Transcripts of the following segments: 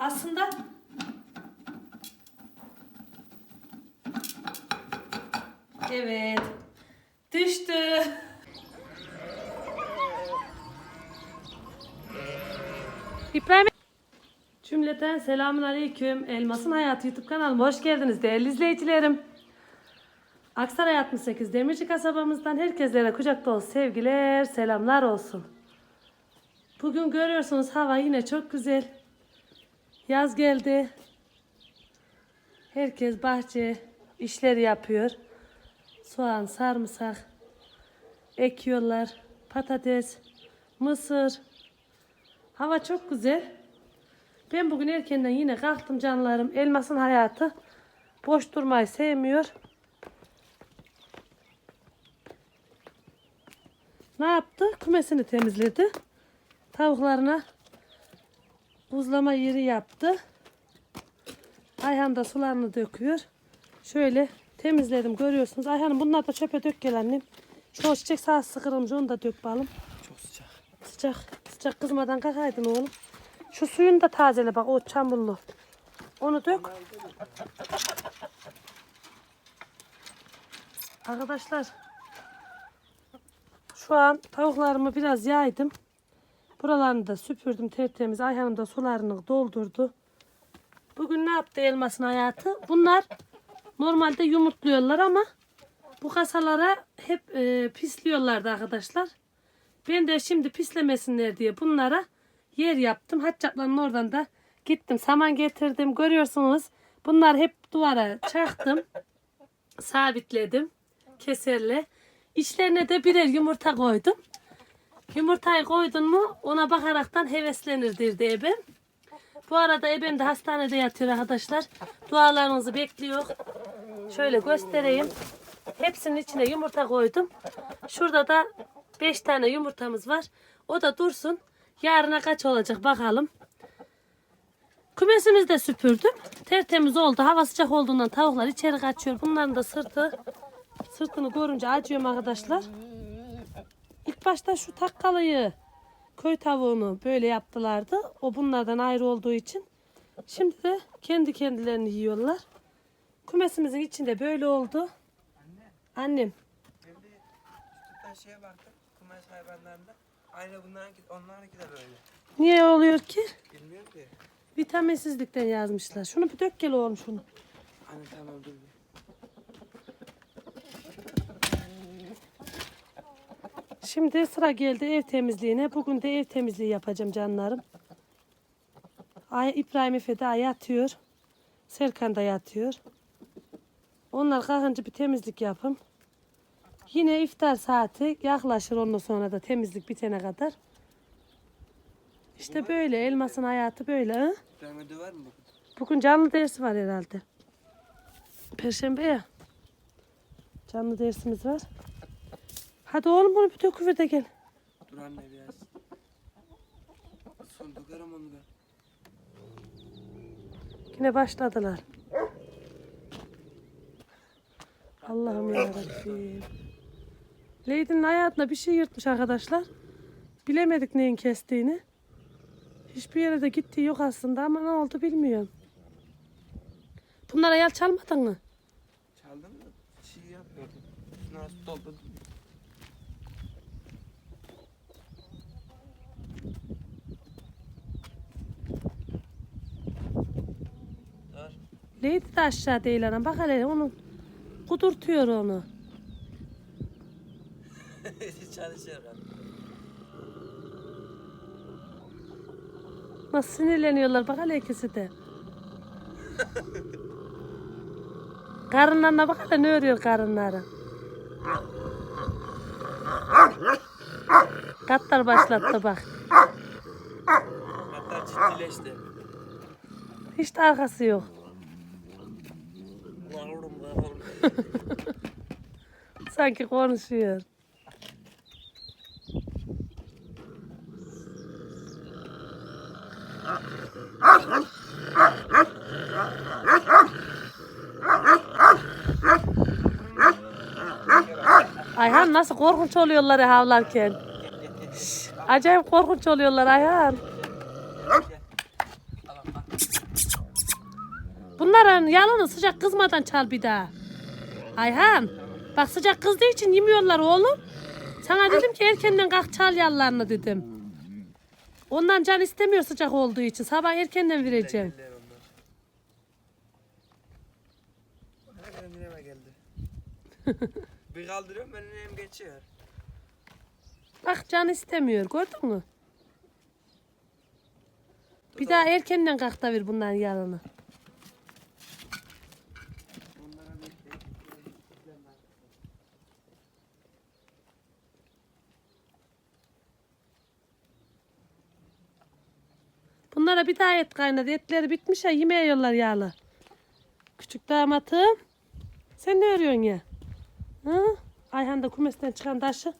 Aslında Evet. Düştü. İbrahim Cümleten selamun aleyküm. Elmas'ın Hayatı YouTube kanalıma hoş geldiniz değerli izleyicilerim. Aksaray 68 Demirci kasabamızdan herkeslere kucak dolu sevgiler, selamlar olsun. Bugün görüyorsunuz hava yine çok güzel. Yaz geldi. Herkes bahçe işleri yapıyor. Soğan, sarımsak ekiyorlar. Patates, mısır. Hava çok güzel. Ben bugün erkenden yine kalktım canlarım. Elmasın hayatı boş durmayı sevmiyor. Ne yaptı? Kümesini temizledi. Tavuklarına buzlama yeri yaptı. Ayhan da sularını döküyor. Şöyle temizledim görüyorsunuz. Ayhan'ım bunlar da çöpe dök gel annem. Şu çiçek sağ kırılmış onu da dök balım. Çok sıcak. Sıcak. Sıcak kızmadan kalkaydın oğlum. Şu suyunu da tazele bak o çamurlu. Onu dök. Arkadaşlar. Şu an tavuklarımı biraz yaydım. Buralarını da süpürdüm tertemiz. Ayhan'ım da sularını doldurdu. Bugün ne yaptı elmasın hayatı? Bunlar normalde yumurtluyorlar ama bu kasalara hep e, pisliyorlardı arkadaşlar. Ben de şimdi pislemesinler diye bunlara yer yaptım. Haccapların oradan da gittim. Saman getirdim. Görüyorsunuz. Bunlar hep duvara çaktım. Sabitledim. Keserle. İçlerine de birer yumurta koydum. Yumurtayı koydun mu ona bakaraktan heveslenir dirdi ebem. Bu arada ebem de hastanede yatıyor arkadaşlar. Dualarınızı bekliyor. Şöyle göstereyim. Hepsinin içine yumurta koydum. Şurada da 5 tane yumurtamız var. O da dursun. Yarına kaç olacak bakalım. Kümesimizi de süpürdüm. Tertemiz oldu. Hava sıcak olduğundan tavuklar içeri kaçıyor. Bunların da sırtı sırtını görünce acıyorum arkadaşlar. İlk başta şu takkalıyı köy tavuğunu böyle yaptılardı. O bunlardan ayrı olduğu için. Şimdi de kendi kendilerini yiyorlar. Kümesimizin içinde böyle oldu. Annem Ben de YouTube'dan şeye baktım. Kumaş hayvanlarında. Aynı bunlarınki, onlarınki de böyle. niye oluyor ki? Bilmiyorum ki. Vitaminsizlikten yazmışlar. Şunu bir dök gel oğlum şunu. Anne tamam dur Şimdi sıra geldi ev temizliğine. Bugün de ev temizliği yapacağım canlarım. Ay, İbrahim Efe de yatıyor. Serkan da yatıyor. Onlar kalkınca bir temizlik yapım. Yine iftar saati yaklaşır ondan sonra da temizlik bitene kadar. İşte böyle elmasın hayatı böyle. Var mı bugün? Bugün canlı dersi var herhalde. Perşembe ya. Canlı dersimiz var. Hadi oğlum bunu bir döküver de gel. Dur anne biraz. Son dökerim onu ben. Yine başladılar. Allah'ım yarabbim. Lady'nin hayatına bir şey yırtmış arkadaşlar. Bilemedik neyin kestiğini. Hiçbir yere de gittiği yok aslında ama ne oldu bilmiyorum. Bunlara yal çalmadın mı? Çaldım da şey. Şunları su doldurdum. Lady de aşağı değil anam. Bak hele onun kudurtuyor onu. Çalışıyor. Nasıl sinirleniyorlar bak hele ikisi de. Karınlarına bak hele ne örüyor karınları. Katlar başlattı bak. Hatta ciddileşti. Hiç de arkası yok. Sanki konuşuyor. Ayhan nasıl korkunç oluyorlar havlarken. Acayip korkunç oluyorlar Ayhan. Bunların yalını sıcak kızmadan çal bir daha. Ayhan. Bak sıcak kızdığı için yemiyorlar oğlum. Sana dedim ki erkenden kalk çal yallarını dedim. Ondan can istemiyor sıcak olduğu için. Sabah erkenden vereceğim. Bir kaldırıyorum benim elim geçiyor. Bak can istemiyor gördün mü? Bir daha erkenden kalk da ver bunların yalını. Bunlara bir daha et kaynadı. Etleri bitmiş ya yemeğe yollar yağlı. Küçük damatım. Sen ne örüyorsun ya? Hı? Ayhan da kumesten çıkan taşı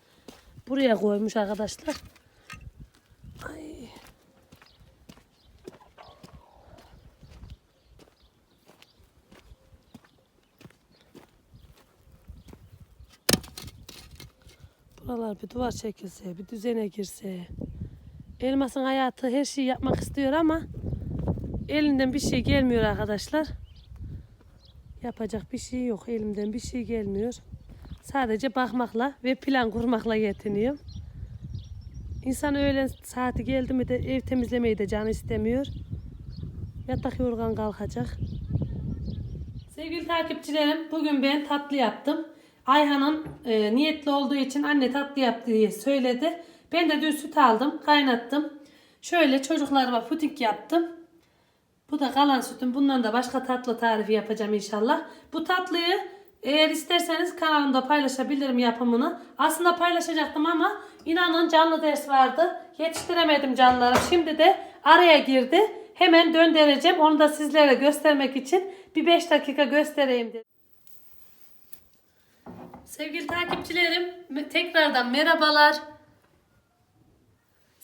buraya koymuş arkadaşlar. Ay. Buralar bir duvar çekilse, bir düzene girse. Elmasın hayatı her şeyi yapmak istiyor ama elinden bir şey gelmiyor arkadaşlar. Yapacak bir şey yok. Elimden bir şey gelmiyor. Sadece bakmakla ve plan kurmakla yetiniyorum. İnsan öğlen saati geldi mi de ev temizlemeyi de canı istemiyor. Yatak yorgan kalkacak. Sevgili takipçilerim bugün ben tatlı yaptım. Ayhan'ın e, niyetli olduğu için anne tatlı yap diye söyledi. Ben de dün süt aldım, kaynattım. Şöyle çocuklarıma puding yaptım. Bu da kalan sütüm. Bundan da başka tatlı tarifi yapacağım inşallah. Bu tatlıyı eğer isterseniz kanalımda paylaşabilirim yapımını. Aslında paylaşacaktım ama inanın canlı ders vardı. Yetiştiremedim canlılarım. Şimdi de araya girdi. Hemen döndüreceğim. Onu da sizlere göstermek için bir 5 dakika göstereyim dedim. Sevgili takipçilerim tekrardan merhabalar.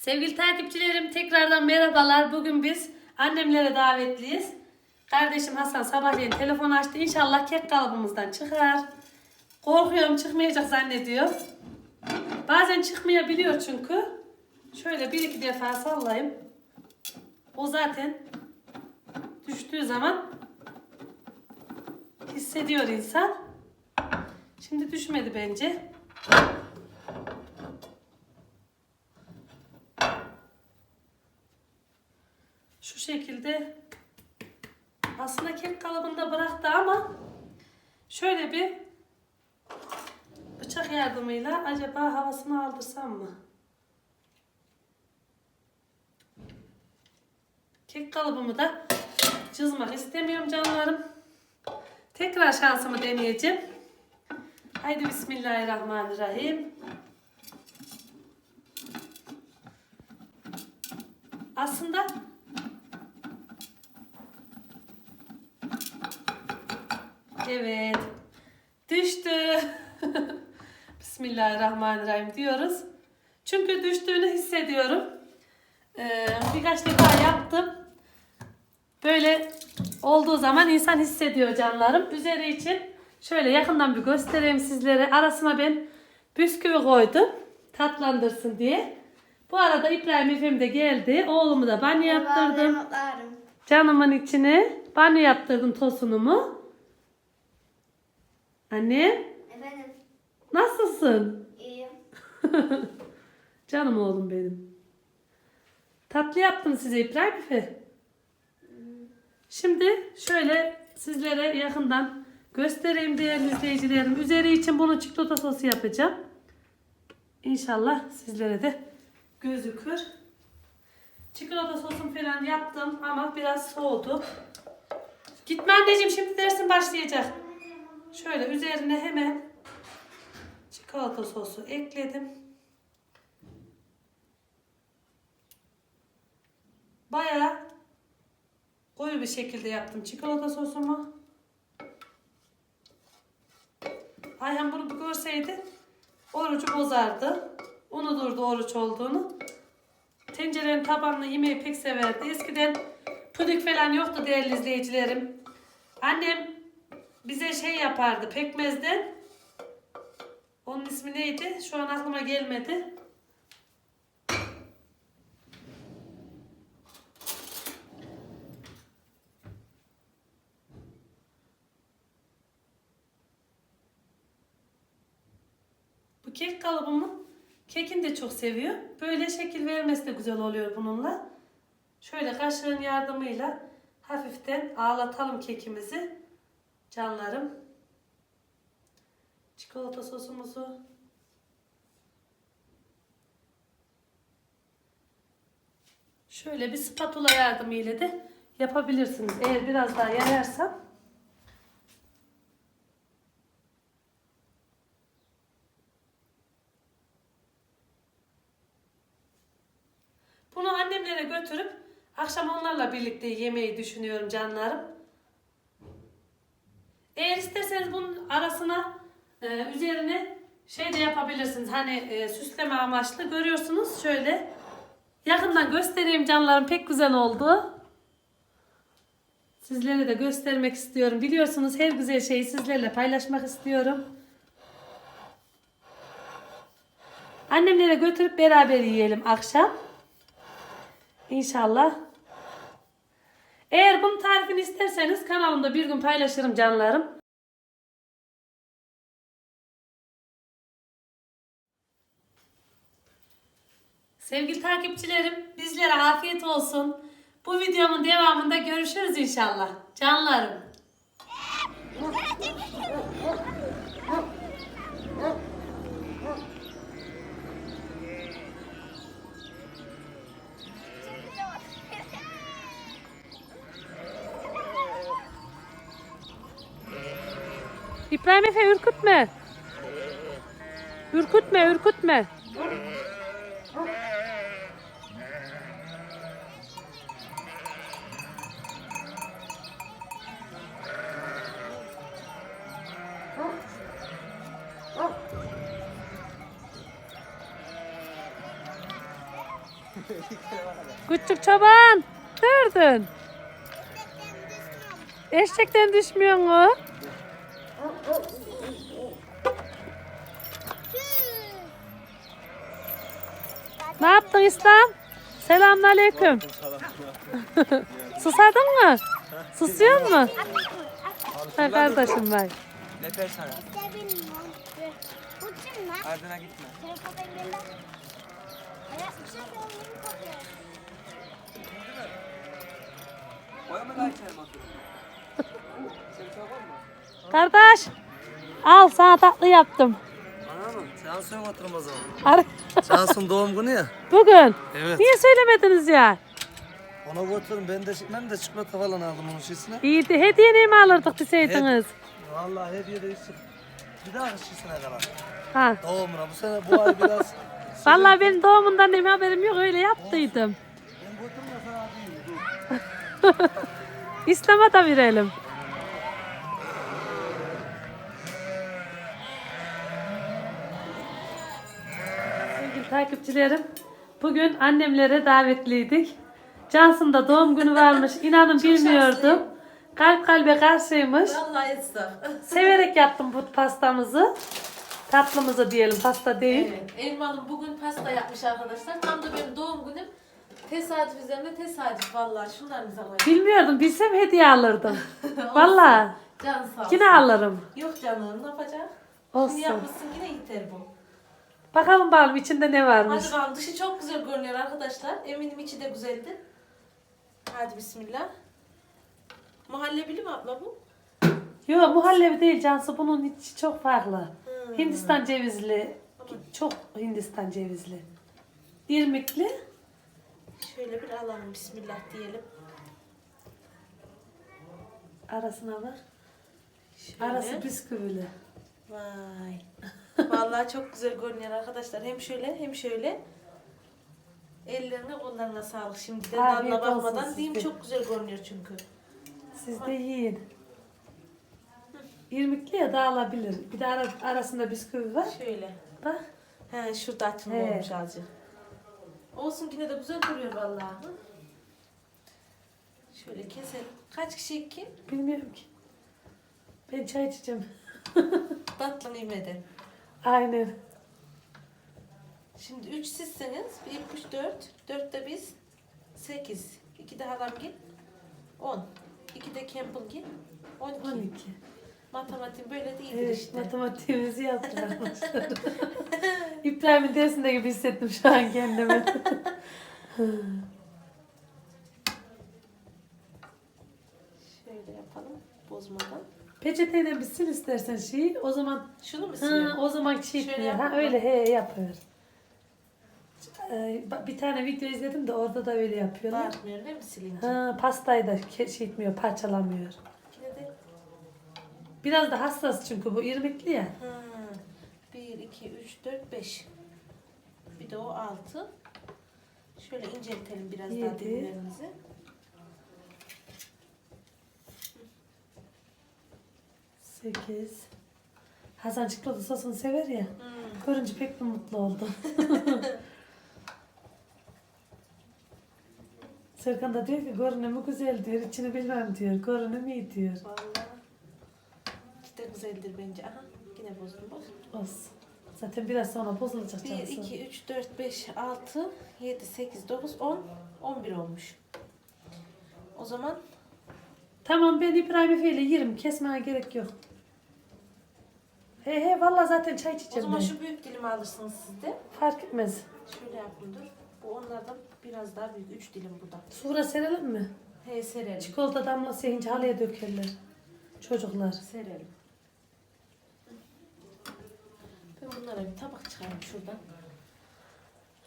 Sevgili takipçilerim tekrardan merhabalar. Bugün biz annemlere davetliyiz. Kardeşim Hasan sabahleyin telefon açtı. İnşallah kek kalıbımızdan çıkar. Korkuyorum çıkmayacak zannediyor. Bazen çıkmayabiliyor çünkü. Şöyle bir iki defa sallayayım. O zaten düştüğü zaman hissediyor insan. Şimdi düşmedi bence. Şekilde aslında kek kalıbında bıraktı ama şöyle bir bıçak yardımıyla acaba havasını aldırsam mı? Kek kalıbımı da çizmek istemiyorum canlarım. Tekrar şansımı deneyeceğim. Haydi Bismillahirrahmanirrahim. Aslında Evet. Düştü. Bismillahirrahmanirrahim diyoruz. Çünkü düştüğünü hissediyorum. Ee, birkaç defa yaptım. Böyle olduğu zaman insan hissediyor canlarım. Üzeri için şöyle yakından bir göstereyim sizlere. Arasına ben bisküvi koydum. Tatlandırsın diye. Bu arada İbrahim Efem de geldi. Oğlumu da banyo yaptırdım. Canımın içine banyo yaptırdım tosunumu. Anne Efendim, nasılsın? iyiyim. Canım oğlum benim. Tatlı yaptım size İbrahim Efe. Şimdi şöyle sizlere yakından göstereyim değerli izleyicilerim. Üzeri için bunu çikolata sosu yapacağım. İnşallah sizlere de gözükür. Çikolata sosum falan yaptım ama biraz soğudu. Gitme anneciğim şimdi dersin başlayacak. Şöyle üzerine hemen çikolata sosu ekledim. Bayağı koyu bir şekilde yaptım çikolata sosumu. Ayhan bunu görseydi orucu bozardı. Unuturdu oruç olduğunu. Tencerenin tabanını yemeyi pek severdi. Eskiden puding falan yoktu değerli izleyicilerim. Annem bize şey yapardı pekmezden. Onun ismi neydi? Şu an aklıma gelmedi. Bu kek kalıbımı kekini de çok seviyor. Böyle şekil vermesi de güzel oluyor bununla. Şöyle kaşığın yardımıyla hafiften ağlatalım kekimizi. Canlarım. Çikolata sosumuzu. Şöyle bir spatula yardımıyla de yapabilirsiniz. Eğer biraz daha yayarsam. Bunu annemlere götürüp akşam onlarla birlikte yemeyi düşünüyorum canlarım. Eğer isterseniz bunun arasına e, üzerine şey de yapabilirsiniz. Hani e, süsleme amaçlı görüyorsunuz şöyle. Yakından göstereyim canlarım pek güzel oldu. Sizlere de göstermek istiyorum. Biliyorsunuz her güzel şeyi sizlerle paylaşmak istiyorum. Annemlere götürüp beraber yiyelim akşam. İnşallah. Eğer bunun tarifini isterseniz kanalımda bir gün paylaşırım canlarım. Sevgili takipçilerim, bizlere afiyet olsun. Bu videomun devamında görüşürüz inşallah. Canlarım. İbrahim Efe ürkütme. Ürkütme, ürkütme. Küçük çoban. Durdun. Eşekten düşmüyor mu? Ne yaptın İslam? Selamünaleyküm. Susadın mı? Susuyor mu? Ha kardeşim bak. Leper sana. Ardına gitme. Sen. Kardeş. Al sana tatlı yaptım. Ana mı? Cansu'ya mı oturma zaman? Cansu'nun doğum günü ya. Bugün. Evet. Niye söylemediniz ya? Ona götürün ben de ben de çikolata falan aldım onun şişesine. İyiydi. Hediye mi alırdık deseydiniz? Vallahi hediye de içtim. Bir daha şişesine kadar. Ha. Doğumuna bu sene bu ay biraz Vallahi benim doğumundan benim haberim yok. Öyle yaptıydım. ben götürme sana değil. Dur. İslam'a da verelim. Takipçilerim, bugün annemlere davetliydik. Cansın da doğum günü varmış. İnanın bilmiyordum. Kalp kalbe karşıymış. Vallahi esnaf. Severek yaptım bu pastamızı. Tatlımızı diyelim, pasta değil. Evet, Elmalı bugün pasta yapmış arkadaşlar. Tam da benim doğum günüm. Tesadüf üzerine tesadüf vallahi. Şunları bize koyalım. Bilmiyordum, bilsem hediye alırdım. Vallahi. Can sağ olsun. Yine alırım. Yok canım ne yapacak? Olsun. Şimdi yapmışsın yine yeter bu. Bakalım bakalım içinde ne varmış. Hadi bakalım dışı çok güzel görünüyor arkadaşlar. Eminim içi de güzeldi. Hadi bismillah. Muhallebili mi abla bu? Yok muhallebi değil Cansu bunun içi çok farklı. Hindistan cevizli. Çok Hindistan cevizli. İrmikli. Şöyle bir alalım bismillah diyelim. Arasına var. Şöyle. Arası bisküvili. Vay. Vallahi çok güzel görünüyor arkadaşlar. Hem şöyle hem şöyle. Ellerine kollarına sağlık şimdi de Afiyet tadına olsun bakmadan diyeyim çok güzel görünüyor çünkü. Siz de yiyin. İrmikli ya dağılabilir. Bir de ara- arasında bisküvi var. Şöyle. Bak. He şurada açılma He. olmuş azıcık. Olsun yine de güzel duruyor vallahi. Şöyle keselim. Kaç kişi ki? Bilmiyorum ki. Ben çay içeceğim. Tatlı nimede. Aynen. Şimdi 3 sizseniz 1 3 4 4 de biz 8 2 de halam git 10 2 de Campbell git 12. 12. Matematik böyle değildir Evet işte. matematiğimizi yaptılar. İbrahim'in dersinde gibi hissettim şu an kendimi. Şöyle yapalım bozmadan. Peçeteyle bir sil istersen şeyi. O zaman Şunu mu ha, sileyim? o zaman şey Şöyle etmiyor. Ha yapalım. öyle he yapıyor. Ee, Bir tane video izledim de orada da öyle yapıyorlar. Dağıtmıyor değil mi silince? Ha, pastayı da ke- şey etmiyor, parçalamıyor. Yine de Biraz da hassas çünkü bu irmikli ya. Ha, 1, 2, 3, 4, 5. Bir de o 6. Şöyle inceltelim biraz daha Yedi. dilimlerimizi. Sekiz. Hasan çikolata sosunu sever ya. Hmm. Görünce pek bir mutlu oldum. Serkan da diyor ki görünümü güzel diyor. içini bilmem diyor. Görünüm iyi diyor. Vallahi. De güzeldir bence. Aha yine bozdum bak. Olsun. Zaten biraz sonra bozulacak 1, canısı. 2, 3, 4, 5, 6, 7, 8, 9, 10, 11 olmuş. O zaman Tamam ben İbrahim Efe ile yerim. Kesmeye gerek yok. He he valla zaten çay o içeceğim zaman ben. şu büyük dilimi alırsınız siz de. Fark etmez. Şöyle yapın dur. Bu onlardan biraz daha büyük. 3 dilim bu da. Sura serelim mi? He serelim. Çikolata damlası yiyince halıya dökerler. Çocuklar. Serelim. Ben bunlara bir tabak çıkarayım şuradan.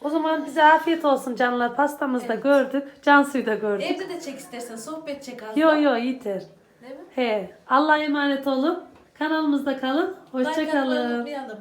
O zaman bize afiyet olsun canlar. Pastamızı da Evet. gördük. Cansu'yu da gördük. Evde de çek istersen sohbet çek az Yo da. yo yeter. Değil mi? He. Allah'a emanet olun. Kanalımızda kalın. Hoşçakalın. unutmayalım.